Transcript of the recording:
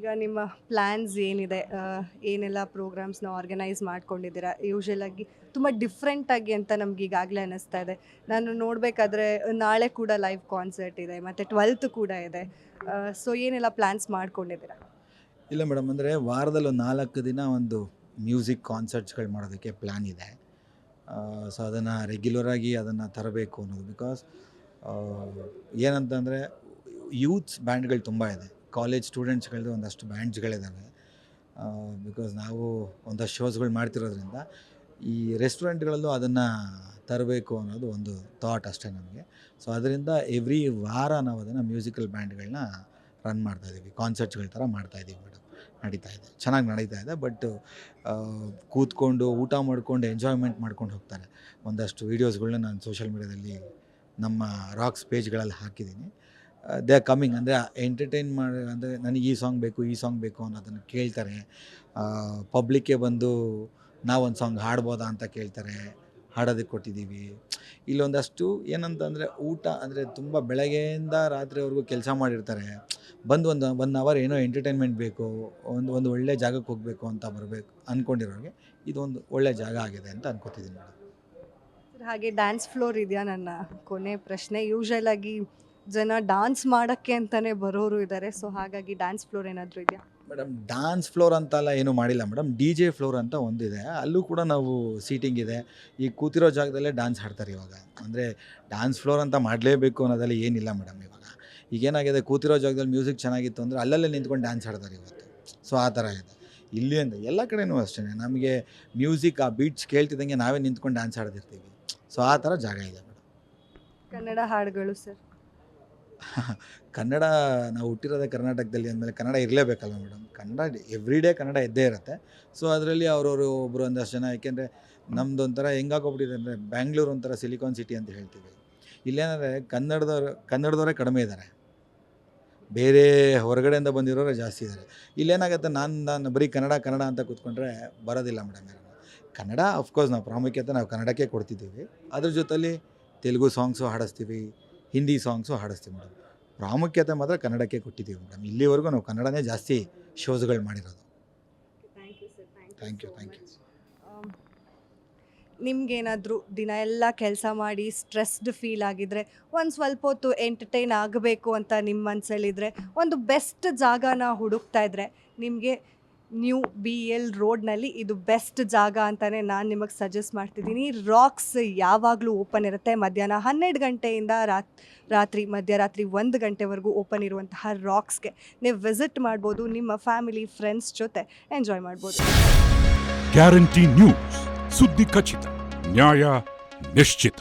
ಈಗ ನಿಮ್ಮ ಪ್ಲ್ಯಾನ್ಸ್ ಏನಿದೆ? ಏನೆಲ್ಲ ಪ್ರೋಗ್ರಾಮ್ಸ್ನ ಆರ್ಗನೈಸ್ ಮಾಡ್ಕೊಂಡಿದ್ದೀರಾ? ಯೂಶಲ್ ಆಗಿ ತುಂಬ ಡಿಫ್ರೆಂಟಾಗಿ ಅಂತ ನಮ್ಗೆ ಈಗಾಗಲೇ ಅನ್ನಿಸ್ತಾ ಇದೆ. ನಾನು ನೋಡಬೇಕಾದ್ರೆ ನಾಳೆ ಕೂಡ ಲೈವ್ ಕಾನ್ಸರ್ಟ್ ಇದೆ, ಮತ್ತು ಟ್ವೆಲ್ತ್ ಕೂಡ ಇದೆ. ಸೊ ಏನೆಲ್ಲ ಪ್ಲ್ಯಾನ್ಸ್ ಮಾಡ್ಕೊಂಡಿದ್ದೀರಾ? ಇಲ್ಲ ಮೇಡಮ್ ಅಂದರೆ ವಾರದಲ್ಲಿ ನಾಲ್ಕು ದಿನ ಒಂದು ಮ್ಯೂಸಿಕ್ ಕಾನ್ಸರ್ಟ್ಸ್ಗಳು ಮಾಡೋದಕ್ಕೆ ಪ್ಲ್ಯಾನ್ ಇದೆ. ಸೊ ಅದನ್ನು ರೆಗ್ಯುಲರಾಗಿ ಅದನ್ನು ತರಬೇಕು ಅನ್ನೋದು ಬಿಕಾಸ್ ಏನಂತಂದರೆ ಯೂತ್ಸ್ ಬ್ಯಾಂಡ್ಗಳು ತುಂಬ ಇದೆ. ಕಾಲೇಜ್ ಸ್ಟೂಡೆಂಟ್ಸ್ಗಳದ್ದು ಒಂದಷ್ಟು ಬ್ಯಾಂಡ್ಸ್ಗಳಿದ್ದಾವೆ ಬಿಕಾಸ್ ನಾವು ಒಂದಷ್ಟು ಶೋಸ್ಗಳು ಮಾಡ್ತಿರೋದ್ರಿಂದ ಈ ರೆಸ್ಟೋರೆಂಟ್ಗಳಲ್ಲೂ ಅದನ್ನು ತರಬೇಕು ಅನ್ನೋದು ಒಂದು ಥಾಟ್ ಅಷ್ಟೇ ನಮಗೆ. ಸೊ ಅದರಿಂದ ಎವ್ರಿ ವಾರ ನಾವು ಅದನ್ನು ಮ್ಯೂಸಿಕಲ್ ಬ್ಯಾಂಡ್ಗಳನ್ನ ರನ್ ಮಾಡ್ತಾ ಇದ್ದೀವಿ. ಕಾನ್ಸರ್ಟ್ಸ್ಗಳ ಥರ ಮಾಡ್ತಾಯಿದ್ದೀವಿ ಮೇಡಮ್ ನಡೀತಾ ಇದೆ. ಚೆನ್ನಾಗಿ ನಡೀತಾ ಇದೆ ಬಟ್ ಕೂತ್ಕೊಂಡು ಊಟ ಮಾಡಿಕೊಂಡು ಎಂಜಾಯ್ಮೆಂಟ್ ಮಾಡ್ಕೊಂಡು ಹೋಗ್ತಾರೆ. ಒಂದಷ್ಟು ವೀಡಿಯೋಸ್ಗಳನ್ನ ನಾನು ಸೋಷಿಯಲ್ ಮೀಡ್ಯಾದಲ್ಲಿ ನಮ್ಮ ರಾಕ್ಸ್ ಪೇಜ್ಗಳಲ್ಲಿ ಹಾಕಿದ್ದೀನಿ. ದೇ ಆರ್ ಕಮ್ಮಿಂಗ್ ಅಂದರೆ ಎಂಟರ್ಟೈನ್ ಮಾಡಿ, ಅಂದರೆ ನನಗೆ ಈ ಸಾಂಗ್ ಬೇಕು, ಈ ಸಾಂಗ್ ಬೇಕು ಅನ್ನೋದನ್ನು ಕೇಳ್ತಾರೆ. ಪಬ್ಲಿಕ್ಗೆ ಬಂದು ನಾವೊಂದು ಸಾಂಗ್ ಹಾಡ್ಬೋದಾ ಅಂತ ಕೇಳ್ತಾರೆ. ಹಾಡೋದಕ್ಕೆ ಕೊಟ್ಟಿದ್ದೀವಿ ಇಲ್ಲೊಂದಷ್ಟು ಏನಂತಂದರೆ ಊಟ ಅಂದರೆ ತುಂಬ ಬೆಳಗ್ಗೆಯಿಂದ ರಾತ್ರಿವರೆಗೂ ಕೆಲಸ ಮಾಡಿರ್ತಾರೆ. ಬಂದು ಒಂದು ಒನ್ ಅವರ್ ಏನೋ ಎಂಟರ್ಟೈನ್ಮೆಂಟ್ ಬೇಕು, ಒಂದು ಒಂದು ಒಳ್ಳೆ ಜಾಗಕ್ಕೆ ಹೋಗಬೇಕು ಅಂತ ಬರಬೇಕು ಅಂದ್ಕೊಂಡಿರೋರಿಗೆ ಇದೊಂದು ಒಳ್ಳೆ ಜಾಗ ಆಗಿದೆ ಅಂತ ಅನ್ಕೋತಿದ್ದೀನಿ ಹಾಗೆ ಡ್ಯಾನ್ಸ್ ಫ್ಲೋರ್ ಇದೆಯಾ ನನ್ನ ಕೊನೆ ಪ್ರಶ್ನೆ. ಯೂಶಲ್ ಆಗಿ ಜನ ಡಾನ್ಸ್ ಮಾಡೋಕ್ಕೆ ಅಂತಲೇ ಬರೋರು ಇದ್ದಾರೆ ಸೊ ಹಾಗಾಗಿ ಡ್ಯಾನ್ಸ್ ಫ್ಲೋರ್ ಏನಾದರೂ ಇದೆಯಾ? ಮೇಡಮ್ ಡಾನ್ಸ್ ಫ್ಲೋರ್ ಅಂತೆಲ್ಲ ಏನೂ ಮಾಡಿಲ್ಲ ಮೇಡಮ್ ಡಿ ಜೆ ಫ್ಲೋರ್ ಅಂತ ಒಂದಿದೆ. ಅಲ್ಲೂ ಕೂಡ ನಾವು ಸೀಟಿಂಗ್ ಇದೆ. ಈ ಕೂತಿರೋ ಜಾಗದಲ್ಲೇ ಡ್ಯಾನ್ಸ್ ಹಾಡ್ತಾರೆ ಇವಾಗ. ಅಂದರೆ ಡ್ಯಾನ್ಸ್ ಫ್ಲೋರ್ ಅಂತ ಮಾಡಲೇಬೇಕು ಅನ್ನೋದೆಲ್ಲ ಏನಿಲ್ಲ ಮೇಡಮ್ ಇವಾಗ. ಈಗೇನಾಗಿದೆ ಕೂತಿರೋ ಜಾಗದಲ್ಲಿ ಮ್ಯೂಸಿಕ್ ಚೆನ್ನಾಗಿತ್ತು ಅಂದರೆ ಅಲ್ಲಲ್ಲೇ ನಿಂತ್ಕೊಂಡು ಡ್ಯಾನ್ಸ್ ಆಡ್ತಾರೆ ಇವತ್ತು. ಸೊ ಆ ಥರ ಇದೆ. ಇಲ್ಲಿ ಅಂದರೆ ಎಲ್ಲ ಕಡೆನೂ ಅಷ್ಟೇ ನಮಗೆ ಮ್ಯೂಸಿಕ್ ಆ ಬೀಟ್ಸ್ ಕೇಳ್ತಿದ್ದಂಗೆ ನಾವೇ ನಿಂತ್ಕೊಂಡು ಡ್ಯಾನ್ಸ್ ಆಡ್ತಿರ್ತೀವಿ. ಸೊ ಆ ಥರ ಜಾಗ ಇದೆ ಮೇಡಮ್ ಕನ್ನಡ ಹಾಡುಗಳು ಸರ್ ಕನ್ನಡ ನಾವು ಹುಟ್ಟಿರೋದೇ ಕರ್ನಾಟಕದಲ್ಲಿ ಅಂದಮೇಲೆ Kannada ಇರಲೇಬೇಕಲ್ಲ madam? Kannada every day Kannada ಇದ್ದೇ ಇರುತ್ತೆ. ಸೊ ಅದರಲ್ಲಿ ಅವರವರು ಒಬ್ಬರು ಒಂದಷ್ಟು ಜನ, ಯಾಕೆಂದರೆ ನಮ್ದು ಒಂಥರ ಹೆಂಗಾಗೋಗ್ಬಿಟ್ಟಿದೆ ಅಂದರೆ ಬ್ಯಾಂಗ್ಳೂರು ಒಂಥರ ಸಿಲಿಕಾನ್ ಸಿಟಿ ಅಂತ ಹೇಳ್ತೀವಿ. ಇಲ್ಲೇನಂದರೆ ಕನ್ನಡದವ್ರು, ಕನ್ನಡದವರೇ ಕಡಿಮೆ ಇದ್ದಾರೆ ಬೇರೆ ಹೊರಗಡೆಯಿಂದ ಬಂದಿರೋರೇ ಜಾಸ್ತಿ ಇದ್ದಾರೆ ಇಲ್ಲೇನಾಗುತ್ತೆ, ನಾನು ನಾನು ಬರೀ ಕನ್ನಡ ಕನ್ನಡ ಅಂತ ಕೂತ್ಕೊಂಡ್ರೆ ಬರೋದಿಲ್ಲ ಮೇಡಮ್ ಕನ್ನಡ ಅಫ್ಕೋರ್ಸ್ ನಾವು ಪ್ರಾಮುಖ್ಯತೆ ನಾವು ಕನ್ನಡಕ್ಕೆ ಕೊಡ್ತಿದ್ದೀವಿ. ಅದ್ರ ಜೊತೆಲಿ ತೆಲುಗು ಸಾಂಗ್ಸು ಹಾಡಿಸ್ತೀವಿ. ಹಿಂದಿ ಸಾಂಗ್ಸು ಹಾಡಿಸ್ತೀವಿ ಮೇಡಮ್. ಪ್ರಾಮುಖ್ಯತೆ ಮಾತ್ರ ಕನ್ನಡಕ್ಕೆ ಕೊಟ್ಟಿದ್ದೀವಿ ಮೇಡಮ್. ಇಲ್ಲಿವರೆಗೂ ನಾವು ಕನ್ನಡನೇ ಜಾಸ್ತಿ ಶೋಸ್ಗಳು ಮಾಡಿರೋದು. ಥ್ಯಾಂಕ್ ಯು ಥ್ಯಾಂಕ್ ಯು ನಿಮ್ಗೇನಾದರೂ ದಿನ ಎಲ್ಲ ಕೆಲಸ ಮಾಡಿ ಸ್ಟ್ರೆಸ್ಡ್ ಫೀಲ್ ಆಗಿದ್ರೆ, ಒಂದು ಸ್ವಲ್ಪ ಹೊತ್ತು ಎಂಟರ್ಟೈನ್ ಆಗಬೇಕು ಅಂತ ನಿಮ್ಮ ಮನಸ್ಸಲ್ಲಿದ್ರೆ ಒಂದು ಬೆಸ್ಟ್ ಜಾಗನ ಹುಡುಕ್ತಾ ಇದ್ರೆ, ನಿಮಗೆ ನ್ಯೂ ಬಿ ಎಲ್ ರೋಡ್ನಲ್ಲಿ ಇದು ಬೆಸ್ಟ್ ಜಾಗ ಅಂತಲೇ ನಾನು ನಿಮಗೆ ಸಜೆಸ್ಟ್ ಮಾಡ್ತಿದ್ದೀನಿ. ರಾಕ್ಸ್ ಯಾವಾಗಲೂ ಓಪನ್ ಇರುತ್ತೆ. ಮಧ್ಯಾಹ್ನ ಹನ್ನೆರಡು ಗಂಟೆಯಿಂದ ರಾತ್, ರಾತ್ರಿ, ಮಧ್ಯರಾತ್ರಿ ಒಂದು ಗಂಟೆವರೆಗೂ ಓಪನ್ ಇರುವಂತಹ ರಾಕ್ಸ್ಗೆ ನೀವು ವಿಸಿಟ್ ಮಾಡ್ಬೋದು, ನಿಮ್ಮ ಫ್ಯಾಮಿಲಿ ಫ್ರೆಂಡ್ಸ್ ಜೊತೆ ಎಂಜಾಯ್ ಮಾಡ್ಬೋದು. ಗ್ಯಾರಂಟಿ ನ್ಯೂಸ್ ಸುದ್ದಿ ಖಚಿತ, ನ್ಯಾಯ ನಿಶ್ಚಿತ.